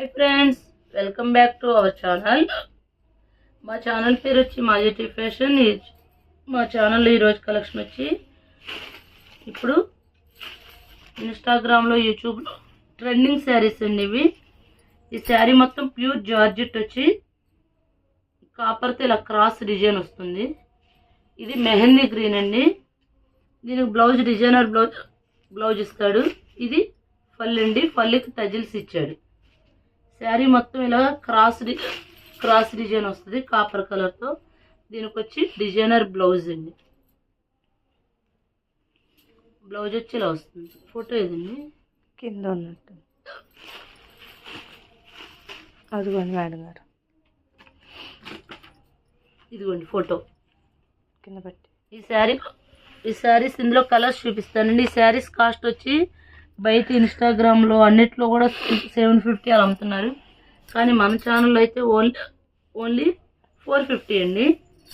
Hi friends welcome back to our channel మా channel పేరు వచ్చి మాజెటీ ఫ్యాషన్. ఈ- మా ఛానల్లో ఈరోజు కలెక్షన్ వచ్చి ఇప్పుడు ఇన్స్టాగ్రామ్లో యూట్యూబ్లో ట్రెండింగ్ శారీస్ అండి ఇవి. ఈ శారీ మొత్తం ప్యూర్ జార్జెట్ వచ్చి కాపర్తో ఇలా క్రాస్ డిజైన్ వస్తుంది. ఇది మెహందీ గ్రీన్ అండి. దీనికి బ్లౌజ్ డిజైనర్ బ్లౌజ్ బ్లౌజ్ ఇస్తాడు. ఇది ఫల్ అండి. ఫల్లికి టజిల్స్ ఇచ్చాడు. శారీ మొత్తం ఇలా క్రాస్ డి క్రాస్ డిజైన్ వస్తుంది కాపర్ కలర్తో దీనికి వచ్చి డిజైనర్ బ్లౌజ్ అండి. బ్లౌజ్ వచ్చి ఇలా వస్తుంది. ఫోటో ఇదండి కింద ఉన్నట్టు. అదిగోండి మేడం గారు. ఇదిగోండి ఫోటో. కింద పెట్టి. ఈ శారీ ఈ శారీస్ ఇందులో కలర్స్ చూపిస్తానండి. ఈ శారీస్ కాస్ట్ వచ్చి బయట ఇన్స్టాగ్రామ్లో అన్నిట్లో కూడా సెవెన్ ఫిఫ్టీ అలా అమ్ముతున్నారు. కానీ మన ఛానల్లో అయితే ఓన్లీ ఓన్లీ ఫోర్ ఫిఫ్టీ అండి.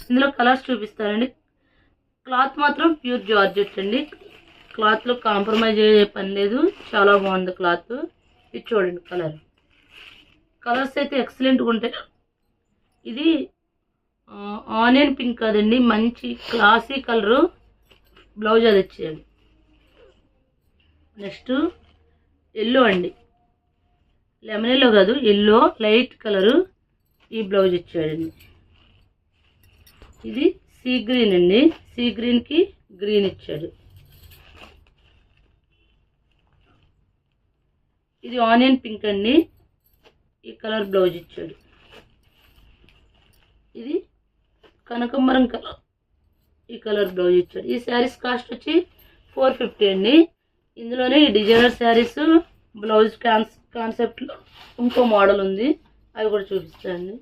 ఇందులో కలర్స్ చూపిస్తారండి క్లాత్ మాత్రం ప్యూర్ జార్జెట్ అండి. క్లాత్లో కాంప్రమైజ్ అయ్యే పని లేదు. చాలా బాగుంది క్లాత్ ఇది చూడండి కలర్ కలర్స్ అయితే ఎక్సలెంట్గా ఉంటాయి. ఇది ఆనియన్ పింక్ కాదండి. మంచి క్లాసీ కలరు బ్లౌజ్ అది ఇచ్చేయండి నెక్స్ట్ ఎల్లో అండి. లెమన్ ఎల్లో కాదు ఎల్లో లైట్ కలరు ఈ బ్లౌజ్ ఇచ్చాడండి. ఇది సీ గ్రీన్ అండి. సీ గ్రీన్కి గ్రీన్ ఇచ్చాడు. ఇది ఆనియన్ పింక్ అండి. ఈ కలర్ బ్లౌజ్ ఇచ్చాడు. ఇది కనకంబరం కలర్ ఈ కలర్ బ్లౌజ్ ఇచ్చాడు. ఈ శారీస్ కాస్ట్ వచ్చి ఫోర్ ఫిఫ్టీ అండి. ఇందులోనే ఈ డిజైనర్ శారీస్ బ్లౌజ్ కాన్స్ కాన్సెప్ట్లో ఇంకో మోడల్ ఉంది. అవి కూడా చూపిస్తాను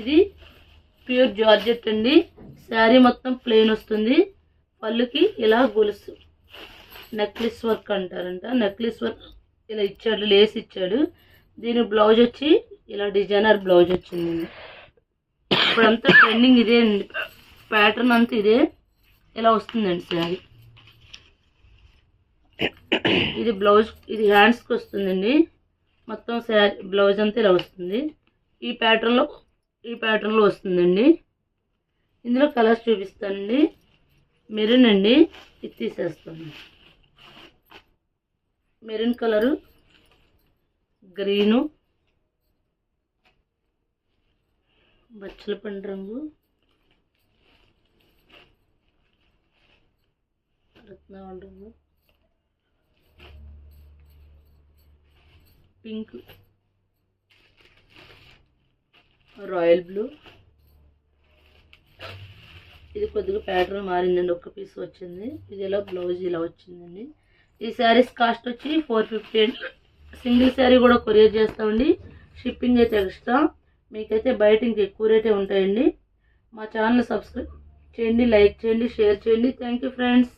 ఇది ప్యూర్ జార్జెట్ అండి. శారీ మొత్తం ప్లెయిన్ వస్తుంది. పళ్ళుకి ఇలా గొలుసు. నెక్లెస్ వర్క్ అంటారంట. నెక్లెస్ వర్క్ ఇలా ఇచ్చాడు లేస్ ఇచ్చాడు. దీని బ్లౌజ్ వచ్చి ఇలా డిజైనర్ బ్లౌజ్ వచ్చింది ఇప్పుడంతా ట్రెండింగ్ ఇదే అండి. ప్యాటర్న్ అంతా ఇదే. ఇలా వస్తుందండి శారీ ఇది బ్లౌజ్ ఇది హ్యాండ్స్కి వస్తుందండి. మొత్తం శారీ బ్లౌజ్ అంతా ఇలా వస్తుంది. ఈ ప్యాటర్న్లో ఈ ప్యాటర్న్లో వస్తుందండి. ఇందులో కలర్స్ చూపిస్తానండి. మెరూన్ అండి. ఇది తీసేస్తాను. మెరూన్ కలరు గ్రీను బచ్చల పండు రంగు. రత్నావళి రంగు పింక్. Royal blue. ఇది కొద్దిగా ప్యాటర్న్ మారిందండి ఒక్క పీస్ వచ్చింది. ఇది ఇలా బ్లౌజ్ ఇలా వచ్చిందండి. ఈ శారీస్ కాస్ట్ వచ్చి ఫోర్ ఫిఫ్టీ సింగిల్ శారీ కూడా కొరియర్ చేస్తామండి. షిప్పింగ్ అయితే ఎక్స్ట్రా. మీకైతే బయట ఇంక ఎక్కువ రేటే ఉంటాయండి. మా ఛానల్ సబ్స్క్రైబ్ చేయండి లైక్ చేయండి షేర్ చేయండి. Thank you friends.